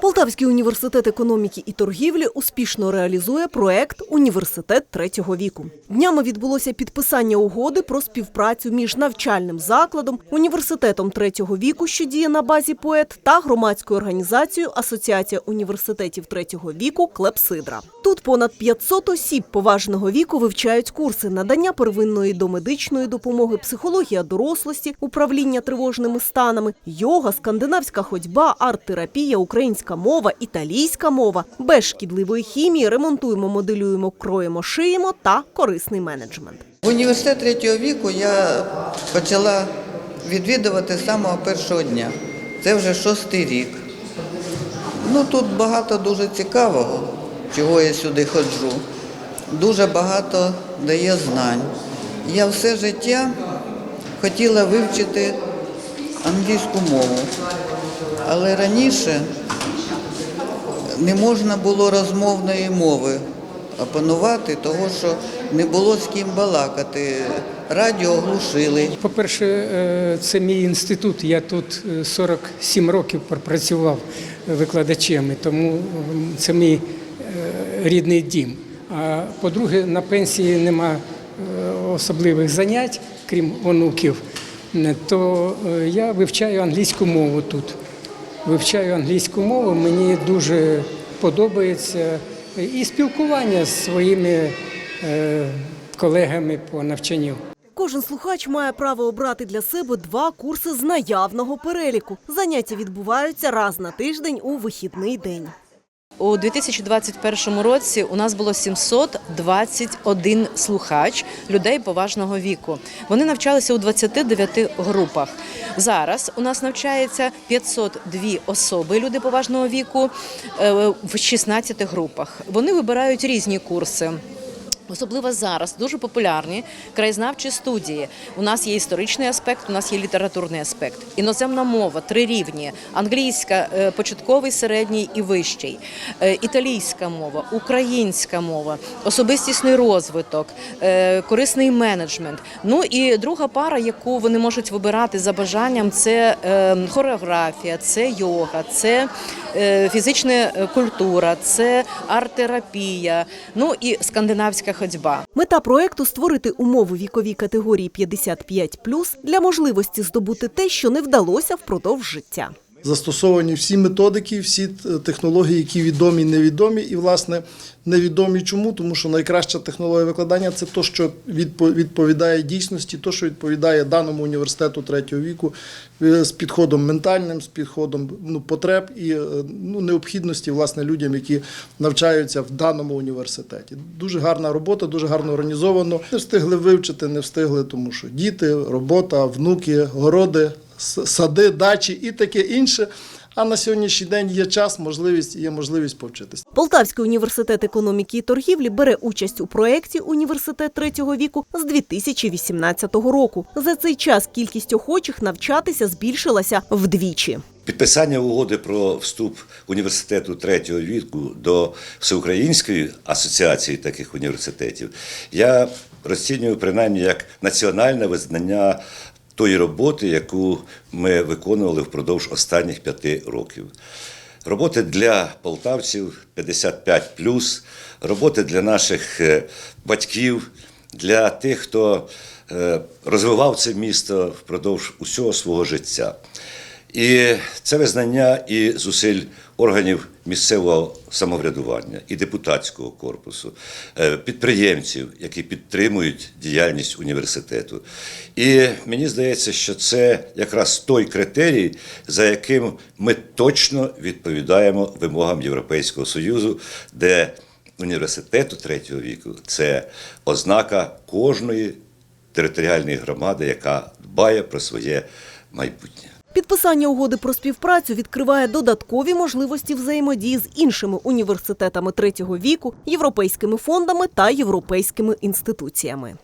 Полтавський університет економіки і торгівлі успішно реалізує проект Університет третього віку. Днями відбулося підписання угоди про співпрацю між навчальним закладом, університетом третього віку, що діє на базі поет, та громадською організацією Асоціація університетів третього віку Клепсидра. Тут понад 500 осіб поважного віку вивчають курси надання первинної домедичної допомоги, психологія дорослості, управління тривожними станами, йога, скандинавська ходьба, арт-терапія, українська мова, італійська мова, без шкідливої хімії, ремонтуємо, моделюємо, кроємо, шиємо та корисний менеджмент. Університет третього віку я почала відвідувати з самого першого дня. Це вже шостий рік. Ну тут багато дуже цікавого, чого я сюди ходжу. Дуже багато дає знань. Я все життя хотіла вивчити англійську мову, але раніше не можна було розмовної мови опанувати, того що не було з ким балакати. Радіо глушили. По-перше, е, це мій інститут. Я тут е, 47 років пропрацював викладачем, тому це мій е, рідний дім. А по-друге, на пенсії нема е, особливих занять, крім онуків, Е, то е, я вивчаю англійську мову тут. Вивчаю англійську мову, мені дуже подобається і спілкування з своїми е, колегами по навчанню. Кожен слухач має право обрати для себе два курси з наявного переліку. Заняття відбуваються раз на тиждень у вихідний день. У 2021 році у нас було 721 слухач людей поважного віку. Вони навчалися у 29 групах. Зараз у нас навчається 502 особи люди поважного віку е, в 16 групах. Вони вибирають різні курси. Особливо зараз дуже популярні краєзнавчі студії. У нас є історичний аспект, у нас є літературний аспект. Іноземна мова три рівні: англійська, е, початковий, середній і вищий, е, італійська мова, українська мова, особистісний розвиток, е, корисний менеджмент. Ну і друга пара, яку вони можуть вибирати за бажанням, це хореографія, це йога, це фізична культура, це арт-терапія, ну і скандинавська ходьба. Мета проекту створити умови віковій категорії 55+, для можливості здобути те, що не вдалося впродовж життя. Застосовані всі методики, всі технології, які відомі невідомі. І, власне, невідомі чому? Тому що найкраща технологія викладання це те, що відпо- відповідає дійсності, то, що відповідає даному університету третього віку е, з підходом ментальним, з підходом ну, потреб і е, ну, необхідності власне людям, які навчаються в даному університеті. Дуже гарна робота, дуже гарно організовано. Не встигли вивчити, не встигли, тому що діти, робота, внуки, городи, сади, дачі і таке інше. А на сьогоднішній день є час, можливість є можливість повчитися. Полтавський університет економіки і торгівлі бере участь у проєкті Університет третього віку з 2018 року. За цей час кількість охочих навчатися збільшилася вдвічі. Підписання угоди про вступ університету третього віку до Всеукраїнської асоціації таких університетів я розцінюю принаймні як національне визнання тої роботи, яку ми виконували впродовж останніх п'яти років. Роботи для полтавців 55 роботи для наших е, батьків, для тих, хто е, розвивав це місто впродовж усього свого життя. І це визнання і зусиль органів місцевого самоврядування і депутатського корпусу, е, підприємців, які підтримують діяльність університету. І мені здається, що це якраз той критерій, за яким ми точно відповідаємо вимогам Європейського Союзу, де університету третього віку це ознака кожної територіальної громади, яка дбає про своє майбутнє. Підписання угоди про співпрацю відкриває додаткові можливості взаємодії з іншими університетами третього віку, європейськими фондами та європейськими інституціями.